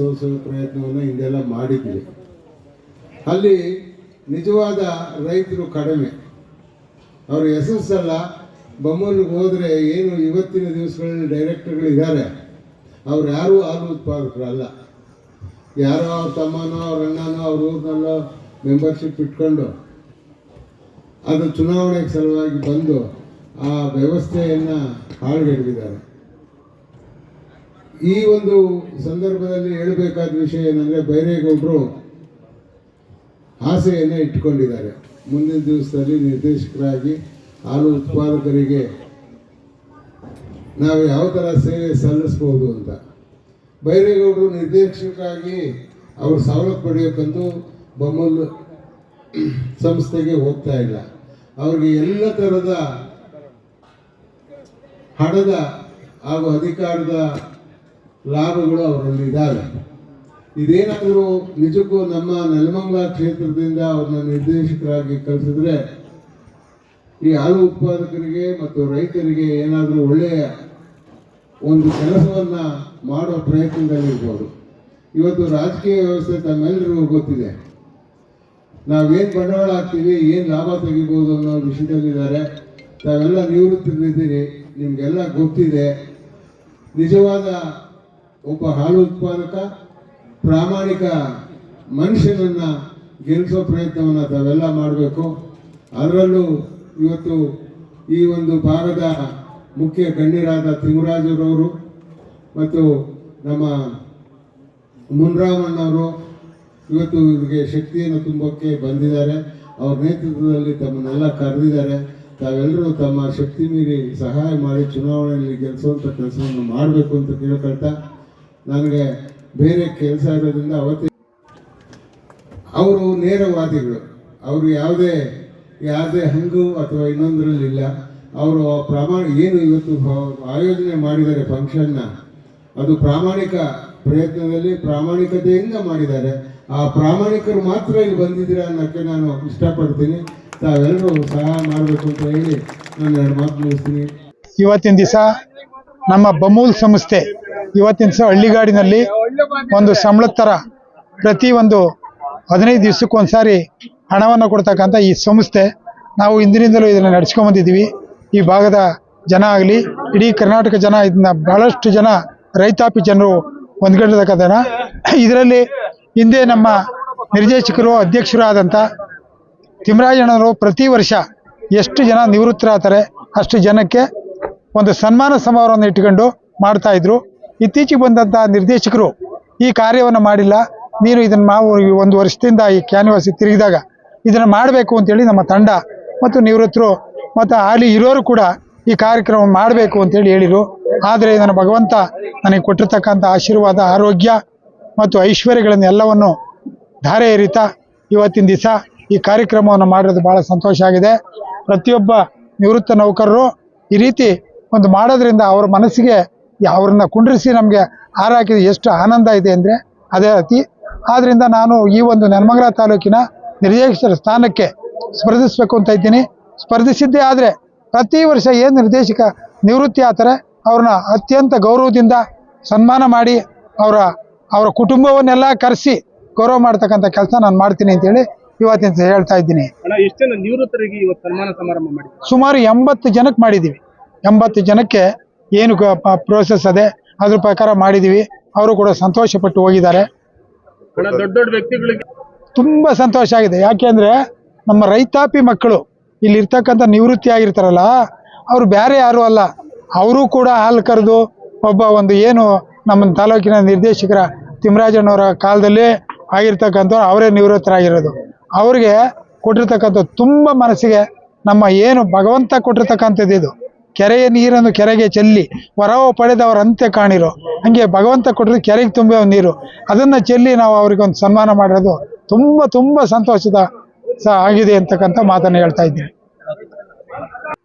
ಸೋಸುವ ಪ್ರಯತ್ನವನ್ನು ಹಿಂದೆಲ್ಲ ಮಾಡಿದ್ವಿ. ಅಲ್ಲಿ ನಿಜವಾದ ರೈತರು ಕಡಿಮೆ. ಅವರು ಹೆಸರಿಸಲ್ಲ ಬೊಮ್ಮನಿಗೆ ಹೋದರೆ ಏನು ಇವತ್ತಿನ ದಿವಸಗಳಲ್ಲಿ ಡೈರೆಕ್ಟರ್ಗಳಿದ್ದಾರೆ ಅವ್ರು ಯಾರೂ ಹಾಲು ಉತ್ಪಾದಕರಲ್ಲ. ಯಾರೋ ಅವ್ರ ತಮ್ಮನೋ, ಅವ್ರ ಅಣ್ಣನೋ, ಅವ್ರ ಊರಿನಲ್ಲೋ ಮೆಂಬರ್ಶಿಪ್ ಇಟ್ಕೊಂಡು ಅದು ಚುನಾವಣೆಗೆ ಸಲುವಾಗಿ ಬಂದು ಆ ವ್ಯವಸ್ಥೆಯನ್ನು ಹಾಳುಗೆಡಗಿದ್ದಾರೆ ಈ ಒಂದು ಸಂದರ್ಭದಲ್ಲಿ ಹೇಳಬೇಕಾದ ವಿಷಯ ಏನಂದರೆ ಬೈರೇಗೌಡರು ಆಸೆಯನ್ನು ಇಟ್ಕೊಂಡಿದ್ದಾರೆ ಮುಂದಿನ ದಿವಸದಲ್ಲಿ ನಿರ್ದೇಶಕರಾಗಿ ಹಾಲು ಉತ್ಪಾದಕರಿಗೆ ನಾವು ಯಾವ ಥರ ಸೇವೆ ಸಲ್ಲಿಸ್ಬೋದು ಅಂತ. ಬೈರೇಗೌಡರು ನಿರ್ದೇಶಕರಾಗಿ ಅವರು ಸವಲತ್ತು ಪಡೆಯೋಕ್ಕಂತೂ ಬೊಮ್ಮಲ್ ಸಂಸ್ಥೆಗೆ ಹೋಗ್ತಾ ಇಲ್ಲ. ಅವ್ರಿಗೆ ಎಲ್ಲ ಥರದ ಹಣದ ಹಾಗೂ ಅಧಿಕಾರದ ಲಾಭಗಳು ಅವರಲ್ಲಿ ಇದ್ದಾವೆ. ಇದೇನಾದರೂ ನಿಜಕ್ಕೂ ನಮ್ಮ ನೆಲಮಂಗಲ ಕ್ಷೇತ್ರದಿಂದ ಅವ್ರನ್ನ ನಿರ್ದೇಶಕರಾಗಿ ಕಳಿಸಿದ್ರೆ ಈ ಹಾಲು ಉತ್ಪಾದಕರಿಗೆ ಮತ್ತು ರೈತರಿಗೆ ಏನಾದರೂ ಒಳ್ಳೆಯ ಒಂದು ಕೆಲಸವನ್ನ ಮಾಡೋ ಪ್ರಯತ್ನದಲ್ಲಿರ್ಬೋದು ಇವತ್ತು ರಾಜಕೀಯ ವ್ಯವಸ್ಥೆ ತಮ್ಮೆಲ್ಲರಿಗೂ ಗೊತ್ತಿದೆ. ನಾವೇನು ಬಂಡವಾಳ ಹಾಕ್ತೀವಿ, ಏನು ಲಾಭ ತೆಗಿಬೋದು ಅನ್ನೋ ವಿಷಯದಲ್ಲಿದ್ದಾರೆ. ತಾವೆಲ್ಲ ನಿವೃತ್ತರಿದ್ದೀರಿ, ನಿಮಗೆಲ್ಲ ಗೊತ್ತಿದೆ. ನಿಜವಾದ ಒಬ್ಬ ಹಾಲು ಉತ್ಪಾದಕ, ಪ್ರಾಮಾಣಿಕ ಮನುಷ್ಯನನ್ನು ಗೆಲ್ಲಿಸೋ ಪ್ರಯತ್ನವನ್ನು ತಾವೆಲ್ಲ ಮಾಡಬೇಕು. ಅದರಲ್ಲೂ ಇವತ್ತು ಈ ಒಂದು ಭಾಗದ ಮುಖ್ಯ ಗಣ್ಯರಾದ ತಿಮ್ಮರಾಜರವರು ಮತ್ತು ನಮ್ಮ ಮುನ್ರಾಮಣ್ಣವರು ಇವತ್ತು ಇವರಿಗೆ ಶಕ್ತಿಯನ್ನು ತುಂಬೋಕ್ಕೆ ಬಂದಿದ್ದಾರೆ. ಅವ್ರ ನೇತೃತ್ವದಲ್ಲಿ ತಮ್ಮನ್ನೆಲ್ಲ ಕರೆದಿದ್ದಾರೆ. ತಾವೆಲ್ಲರೂ ತಮ್ಮ ಶಕ್ತಿ ಮೀರಿ ಸಹಾಯ ಮಾಡಿ ಚುನಾವಣೆಯಲ್ಲಿ ಗೆಲ್ಲಿಸುವಂಥ ಕೆಲಸವನ್ನು ಮಾಡಬೇಕು ಅಂತ ಕೇಳ್ಕೊಳ್ತಾ ನನಗೆ ಬೇರೆ ಕೆಲಸ ಇರೋದ್ರಿಂದ ಅವತ್ತೇ ಅವರು ನೇರವಾದಿಗಳು. ಅವರು ಯಾವುದೇ ಯಾವುದೇ ಹಂಗು ಅಥವಾ ಇನ್ನೊಂದರಲ್ಲಿ ಇಲ್ಲ. ಅವರು ಪ್ರಾಮಾಣ ಏನು ಇವತ್ತು ಆಯೋಜನೆ ಮಾಡಿದ್ದಾರೆ ಫಂಕ್ಷನ್ನ ಅದು ಪ್ರಾಮಾಣಿಕ ಪ್ರಯತ್ನದಲ್ಲಿ ಪ್ರಾಮಾಣಿಕತೆಯಿಂದ ಮಾಡಿದ್ದಾರೆ. ಆ ಪ್ರಾಮಾಣಿಕರು ಮಾತ್ರ ಇಲ್ಲಿ ಬಂದಿದ್ದೀರಾ ಅನ್ನೋಕ್ಕೆ ನಾನು ಇಷ್ಟಪಡ್ತೀನಿ. ತಾವೆಲ್ಲರೂ ಸಹಾಯ ಮಾಡಬೇಕು ಅಂತ ಹೇಳಿ ನಾನು ಎರಡು ಮಾತು ಮುಗಿಸ್ತೀನಿ ಇವತ್ತಿನ ದಿವಸ ನಮ್ಮ ಬಮೂಲ್ ಸಂಸ್ಥೆ ಇವತ್ತಿನ ಹಳ್ಳಿಗಾಡಿನಲ್ಲಿ ಒಂದು ಸಂಬಳದ ಥರ ಪ್ರತಿ ಒಂದು ಹದಿನೈದು ದಿವಸಕ್ಕೊಂದ್ಸಾರಿ ಹಣವನ್ನು ಕೊಡ್ತಕ್ಕಂಥ ಈ ಸಂಸ್ಥೆ, ನಾವು ಹಿಂದಿನಿಂದಲೂ ಇದನ್ನು ನಡೆಸ್ಕೊಂಡ್ ಬಂದಿದ್ದೀವಿ. ಈ ಭಾಗದ ಜನ ಆಗಲಿ, ಇಡೀ ಕರ್ನಾಟಕ ಜನ, ಇದನ್ನ ಬಹಳಷ್ಟು ಜನ, ರೈತಾಪಿ ಜನರು ಹೊಂದ್ಕೊಂಡಿರ್ತಕ್ಕಂಥ ಇದರಲ್ಲಿ ಹಿಂದೆ ನಮ್ಮ ನಿರ್ದೇಶಕರು ಅಧ್ಯಕ್ಷರು ಆದಂಥ ತಿಮ್ಮರಾಜಣ್ಣವರು ಪ್ರತಿ ವರ್ಷ ಎಷ್ಟು ಜನ ನಿವೃತ್ತರಾಗ್ತಾರೆ, ಅಷ್ಟು ಜನಕ್ಕೆ ಒಂದು ಸನ್ಮಾನ ಸಮಾರೋಹವನ್ನು ಇಟ್ಕೊಂಡು ಮಾಡ್ತಾ ಇದ್ರು. ಇತ್ತೀಚೆಗೆ ಬಂದಂಥ ನಿರ್ದೇಶಕರು ಈ ಕಾರ್ಯವನ್ನು ಮಾಡಿಲ್ಲ. ನೀನು ಇದನ್ನು ನಾವು ಒಂದು ವರ್ಷದಿಂದ ಈ ಕ್ಯಾನ್ವಾಸ್ ತಿರುಗಿದಾಗ ಇದನ್ನು ಮಾಡಬೇಕು ಅಂತೇಳಿ ನಮ್ಮ ತಂಡ ಮತ್ತು ನಿವೃತ್ತರು ಮತ್ತು ಹಾಲಿ ಇರೋರು ಕೂಡ ಈ ಕಾರ್ಯಕ್ರಮ ಮಾಡಬೇಕು ಅಂತೇಳಿ ಹೇಳಿದರು. ಆದರೆ ನನ್ನ ಭಗವಂತ ನನಗೆ ಕೊಟ್ಟಿರ್ತಕ್ಕಂಥ ಆಶೀರ್ವಾದ, ಆರೋಗ್ಯ ಮತ್ತು ಐಶ್ವರ್ಯಗಳನ್ನು ಎಲ್ಲವನ್ನು ಧಾರೆ ಏರಿತ ಇವತ್ತಿನ ದಿವಸ ಈ ಕಾರ್ಯಕ್ರಮವನ್ನು ಮಾಡಿರೋದು ಭಾಳ ಸಂತೋಷ ಆಗಿದೆ. ಪ್ರತಿಯೊಬ್ಬ ನಿವೃತ್ತ ನೌಕರರು ಈ ರೀತಿ ಒಂದು ಮಾಡೋದ್ರಿಂದ ಅವ್ರ ಮನಸ್ಸಿಗೆ ಅವ್ರನ್ನ ಕುಂಡ್ರಿಸಿ ನಮಗೆ ಹಾರಾಕಿದ ಎಷ್ಟು ಆನಂದ ಇದೆ ಅಂದರೆ ಅದೇ ಅತಿ. ಆದ್ದರಿಂದ ನಾನು ಈ ಒಂದು ನೆಲಮಂಗಲ ತಾಲೂಕಿನ ನಿರ್ದೇಶಕರ ಸ್ಥಾನಕ್ಕೆ ಸ್ಪರ್ಧಿಸಬೇಕು ಅಂತ ಇದ್ದೀನಿ. ಸ್ಪರ್ಧಿಸಿದ್ದೇ ಆದರೆ ಪ್ರತಿ ವರ್ಷ ಏನು ನಿರ್ದೇಶಕ ನಿವೃತ್ತಿ ಆಗ್ತಾರೆ ಅವ್ರನ್ನ ಅತ್ಯಂತ ಗೌರವದಿಂದ ಸನ್ಮಾನ ಮಾಡಿ ಅವರ ಅವರ ಕುಟುಂಬವನ್ನೆಲ್ಲ ಕರೆಸಿ ಗೌರವ ಮಾಡ್ತಕ್ಕಂಥ ಕೆಲಸ ನಾನು ಮಾಡ್ತೀನಿ ಅಂತೇಳಿ ಇವತ್ತಿನ ಹೇಳ್ತಾ ಇದ್ದೀನಿ. ನಿವೃತ್ತರಿಗೆ ಇವತ್ತು ಸನ್ಮಾನ ಸಮಾರಂಭ ಮಾಡಿ ಸುಮಾರು ಎಂಬತ್ತು ಜನಕ್ಕೆ ಮಾಡಿದ್ದೀವಿ. ಎಂಬತ್ತು ಜನಕ್ಕೆ ಏನು ಪ್ರೋಸೆಸ್ ಅದೇ ಅದ್ರ ಪ್ರಕಾರ ಮಾಡಿದೀವಿ. ಅವರು ಕೂಡ ಸಂತೋಷಪಟ್ಟು ಹೋಗಿದ್ದಾರೆ. ತುಂಬಾ ದೊಡ್ಡ ದೊಡ್ಡ ವ್ಯಕ್ತಿಗಳಿಗೆ ತುಂಬ ಸಂತೋಷ ಆಗಿದೆ. ಯಾಕೆಂದರೆ ನಮ್ಮ ರೈತಾಪಿ ಮಕ್ಕಳು ಇಲ್ಲಿ ಇರ್ತಕ್ಕಂಥ ನಿವೃತ್ತಿ ಆಗಿರ್ತಾರಲ್ಲ ಅವರು ಬೇರೆ ಯಾರು ಅಲ್ಲ. ಅವರು ಕೂಡ ಹಾಲು ಕರೆದು ಒಬ್ಬ ಒಂದು ಏನು ನಮ್ಮ ತಾಲೂಕಿನ ನಿರ್ದೇಶಕರ ತಿಮ್ಮರಾಜಣ್ಣವರ ಕಾಲದಲ್ಲಿ ಆಗಿರ್ತಕ್ಕಂಥವ್ರು ಅವರೇ ನಿವೃತ್ತರಾಗಿರೋದು. ಅವ್ರಿಗೆ ಕೊಟ್ಟಿರ್ತಕ್ಕಂಥ ತುಂಬ ಮನಸ್ಸಿಗೆ ನಮ್ಮ ಏನು ಭಗವಂತ ಕೊಟ್ಟಿರ್ತಕ್ಕಂಥದ್ದು ಇದು ಕೆರೆಯ ನೀರನ್ನು ಕೆರೆಗೆ ಚೆಲ್ಲಿ ವರವ ಪಡೆದವರಂತೆ ಕಾಣಿರೋ. ಹಂಗೆ ಭಗವಂತ ಕೊಟ್ಟಿರೋ ಕೆರೆಗೆ ತುಂಬಿ ನೀರು. ಅದನ್ನು ಚೆಲ್ಲಿ ನಾವು ಅವ್ರಿಗೆ ಒಂದು ಸನ್ಮಾನ ಮಾಡಿರೋದು ತುಂಬ ತುಂಬ ಸಂತೋಷದ ಸ ಆಗಿದೆ ಅಂತಕ್ಕಂಥ ಮಾತನ್ನು ಹೇಳ್ತಾ ಇದ್ದೀನಿ.